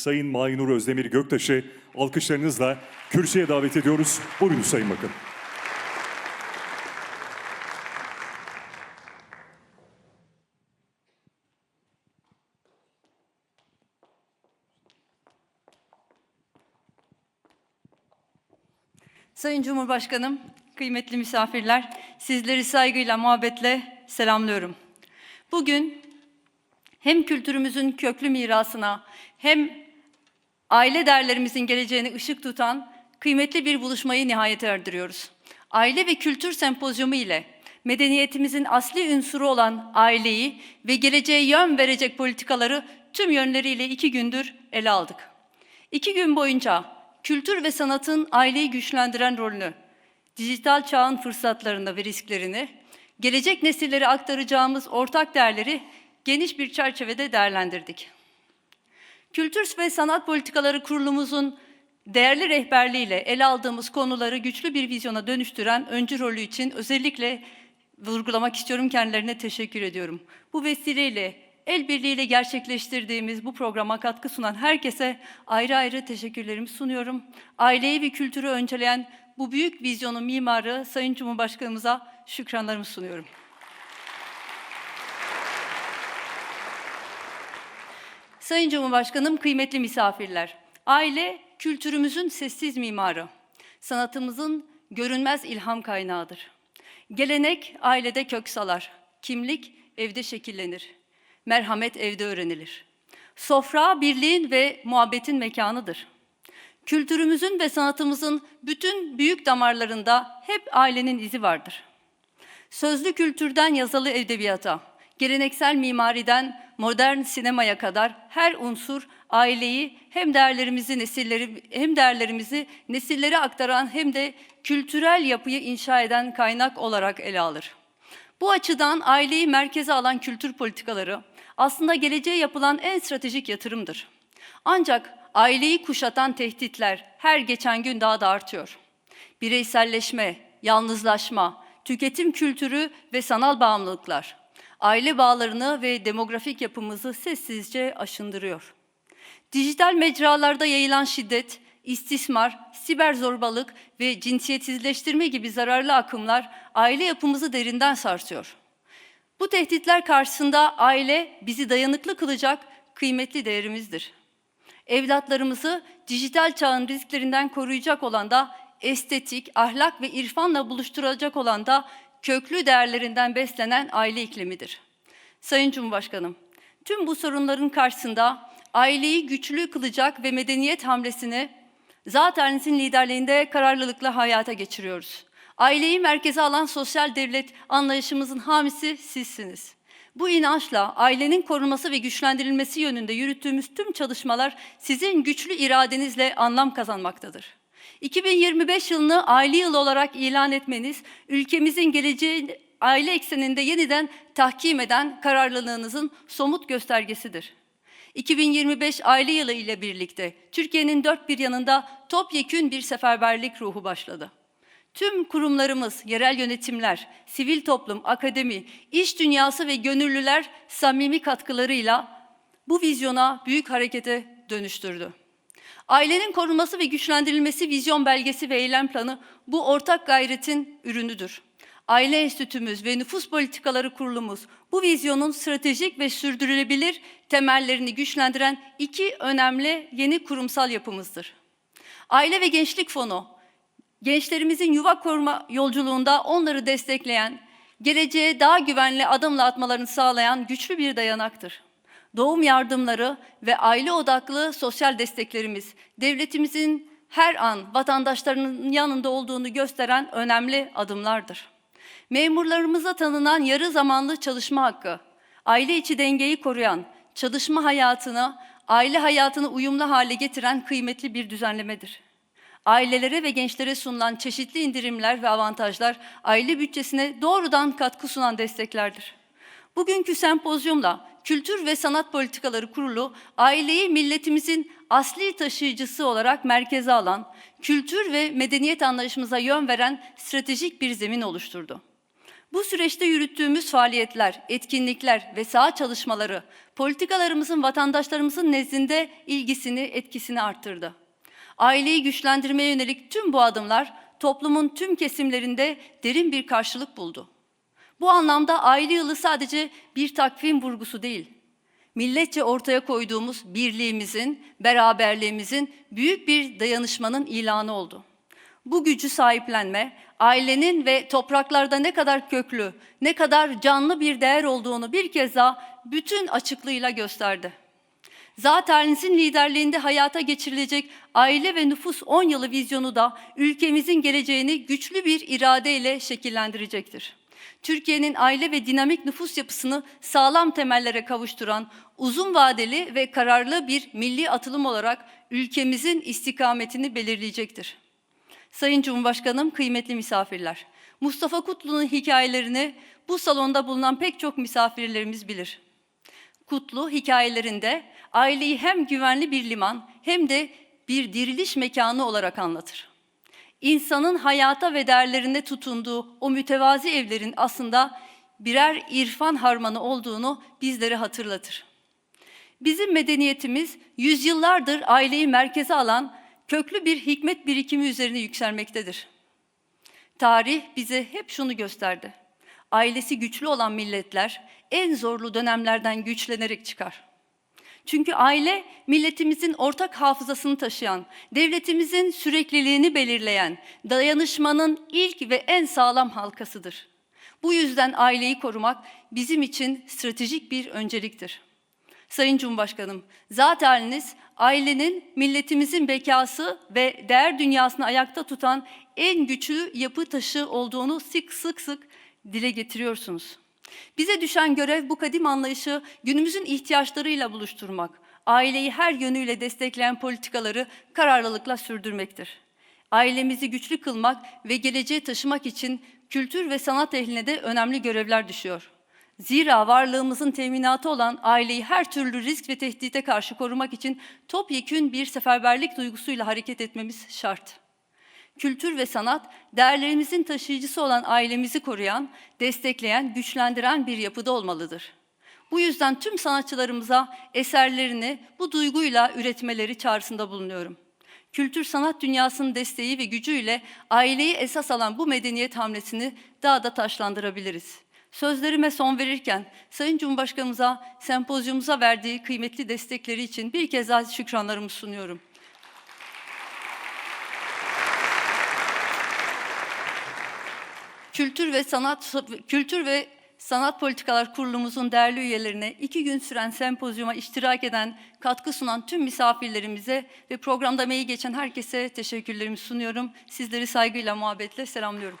Sayın Maynur Özdemir Göktaş'ı alkışlarınızla kürsüye davet ediyoruz. Buyurun Sayın Bakan. Sayın Cumhurbaşkanım, kıymetli misafirler, sizleri saygıyla, muhabbetle selamlıyorum. Bugün hem kültürümüzün köklü mirasına hem aile değerlerimizin geleceğine ışık tutan kıymetli bir buluşmayı nihayete erdiriyoruz. Aile ve Kültür Sempozyumu ile medeniyetimizin asli unsuru olan aileyi ve geleceğe yön verecek politikaları tüm yönleriyle iki gündür ele aldık. İki gün boyunca kültür ve sanatın aileyi güçlendiren rolünü, dijital çağın fırsatlarını ve risklerini, gelecek nesillere aktaracağımız ortak değerleri geniş bir çerçevede değerlendirdik. Kültür ve Sanat Politikaları Kurulumuzun değerli rehberliğiyle ele aldığımız konuları güçlü bir vizyona dönüştüren öncü rolü için özellikle vurgulamak istiyorum. Kendilerine teşekkür ediyorum. Bu vesileyle el birliğiyle gerçekleştirdiğimiz bu programa katkı sunan herkese ayrı ayrı teşekkürlerimi sunuyorum. Aileyi ve kültürü önceleyen bu büyük vizyonun mimarı Sayın Cumhurbaşkanımıza şükranlarımı sunuyorum. Sayın Cumhurbaşkanım, kıymetli misafirler. Aile kültürümüzün sessiz mimarı, sanatımızın görünmez ilham kaynağıdır. Gelenek ailede kök salar, kimlik evde şekillenir, merhamet evde öğrenilir. Sofra birliğin ve muhabbetin mekanıdır. Kültürümüzün ve sanatımızın bütün büyük damarlarında hep ailenin izi vardır. Sözlü kültürden yazılı edebiyata, geleneksel mimariden modern sinemaya kadar her unsur aileyi hem değerlerimizi nesilleri hem değerlerimizi nesillere aktaran hem de kültürel yapıyı inşa eden kaynak olarak ele alır. Bu açıdan aileyi merkeze alan kültür politikaları aslında geleceğe yapılan en stratejik yatırımdır. Ancak aileyi kuşatan tehditler her geçen gün daha da artıyor. Bireyselleşme, yalnızlaşma, tüketim kültürü ve sanal bağımlılıklar aile bağlarını ve demografik yapımızı sessizce aşındırıyor. Dijital mecralarda yayılan şiddet, istismar, siber zorbalık ve cinsiyetsizleştirme gibi zararlı akımlar aile yapımızı derinden sarsıyor. Bu tehditler karşısında aile bizi dayanıklı kılacak kıymetli değerimizdir. Evlatlarımızı dijital çağın risklerinden koruyacak olan da estetik, ahlak ve irfanla buluşturacak olan da köklü değerlerinden beslenen aile iklimidir. Sayın Cumhurbaşkanım, tüm bu sorunların karşısında aileyi güçlü kılacak ve medeniyet hamlesini zatenizin liderliğinde kararlılıkla hayata geçiriyoruz. Aileyi merkeze alan sosyal devlet anlayışımızın hamisi sizsiniz. Bu inançla ailenin korunması ve güçlendirilmesi yönünde yürüttüğümüz tüm çalışmalar sizin güçlü iradenizle anlam kazanmaktadır. 2025 yılını aile yılı olarak ilan etmeniz, ülkemizin geleceği aile ekseninde yeniden tahkim eden kararlılığınızın somut göstergesidir. 2025 aile yılı ile birlikte Türkiye'nin dört bir yanında topyekün bir seferberlik ruhu başladı. Tüm kurumlarımız, yerel yönetimler, sivil toplum, akademi, iş dünyası ve gönüllüler samimi katkılarıyla bu vizyona büyük harekete dönüştürdü. Ailenin korunması ve güçlendirilmesi vizyon belgesi ve eylem planı bu ortak gayretin ürünüdür. Aile Enstitümüz ve Nüfus Politikaları Kurulumuz bu vizyonun stratejik ve sürdürülebilir temellerini güçlendiren iki önemli yeni kurumsal yapımızdır. Aile ve Gençlik Fonu, gençlerimizin yuva koruma yolculuğunda onları destekleyen, geleceğe daha güvenli adımla atmalarını sağlayan güçlü bir dayanaktır doğum yardımları ve aile odaklı sosyal desteklerimiz devletimizin her an vatandaşlarının yanında olduğunu gösteren önemli adımlardır. Memurlarımıza tanınan yarı zamanlı çalışma hakkı, aile içi dengeyi koruyan, çalışma hayatını, aile hayatını uyumlu hale getiren kıymetli bir düzenlemedir. Ailelere ve gençlere sunulan çeşitli indirimler ve avantajlar aile bütçesine doğrudan katkı sunan desteklerdir. Bugünkü sempozyumla Kültür ve Sanat Politikaları Kurulu aileyi milletimizin asli taşıyıcısı olarak merkeze alan, kültür ve medeniyet anlayışımıza yön veren stratejik bir zemin oluşturdu. Bu süreçte yürüttüğümüz faaliyetler, etkinlikler ve saha çalışmaları politikalarımızın vatandaşlarımızın nezdinde ilgisini, etkisini arttırdı. Aileyi güçlendirmeye yönelik tüm bu adımlar toplumun tüm kesimlerinde derin bir karşılık buldu. Bu anlamda aile yılı sadece bir takvim vurgusu değil, milletçe ortaya koyduğumuz birliğimizin, beraberliğimizin büyük bir dayanışmanın ilanı oldu. Bu gücü sahiplenme, ailenin ve topraklarda ne kadar köklü, ne kadar canlı bir değer olduğunu bir kez daha bütün açıklığıyla gösterdi. Zatenizin liderliğinde hayata geçirilecek aile ve nüfus 10 yılı vizyonu da ülkemizin geleceğini güçlü bir iradeyle şekillendirecektir. Türkiye'nin aile ve dinamik nüfus yapısını sağlam temellere kavuşturan uzun vadeli ve kararlı bir milli atılım olarak ülkemizin istikametini belirleyecektir. Sayın Cumhurbaşkanım, kıymetli misafirler. Mustafa Kutlu'nun hikayelerini bu salonda bulunan pek çok misafirlerimiz bilir. Kutlu hikayelerinde aileyi hem güvenli bir liman hem de bir diriliş mekanı olarak anlatır. İnsanın hayata ve değerlerine tutunduğu o mütevazi evlerin aslında birer irfan harmanı olduğunu bizlere hatırlatır. Bizim medeniyetimiz yüzyıllardır aileyi merkeze alan köklü bir hikmet birikimi üzerine yükselmektedir. Tarih bize hep şunu gösterdi. Ailesi güçlü olan milletler en zorlu dönemlerden güçlenerek çıkar. Çünkü aile milletimizin ortak hafızasını taşıyan, devletimizin sürekliliğini belirleyen, dayanışmanın ilk ve en sağlam halkasıdır. Bu yüzden aileyi korumak bizim için stratejik bir önceliktir. Sayın Cumhurbaşkanım, zat haliniz ailenin milletimizin bekası ve değer dünyasını ayakta tutan en güçlü yapı taşı olduğunu sık sık sık dile getiriyorsunuz. Bize düşen görev bu kadim anlayışı günümüzün ihtiyaçlarıyla buluşturmak, aileyi her yönüyle destekleyen politikaları kararlılıkla sürdürmektir. Ailemizi güçlü kılmak ve geleceğe taşımak için kültür ve sanat ehline de önemli görevler düşüyor. Zira varlığımızın teminatı olan aileyi her türlü risk ve tehdite karşı korumak için topyekün bir seferberlik duygusuyla hareket etmemiz şart. Kültür ve sanat, değerlerimizin taşıyıcısı olan ailemizi koruyan, destekleyen, güçlendiren bir yapıda olmalıdır. Bu yüzden tüm sanatçılarımıza eserlerini bu duyguyla üretmeleri çağrısında bulunuyorum. Kültür sanat dünyasının desteği ve gücüyle aileyi esas alan bu medeniyet hamlesini daha da taşlandırabiliriz. Sözlerime son verirken Sayın Cumhurbaşkanımıza sempozyumumuza verdiği kıymetli destekleri için bir kez daha şükranlarımı sunuyorum. Kültür ve Sanat Kültür ve Sanat Politikalar Kurulumuzun değerli üyelerine iki gün süren sempozyuma iştirak eden, katkı sunan tüm misafirlerimize ve programda emeği geçen herkese teşekkürlerimi sunuyorum. Sizleri saygıyla, muhabbetle selamlıyorum.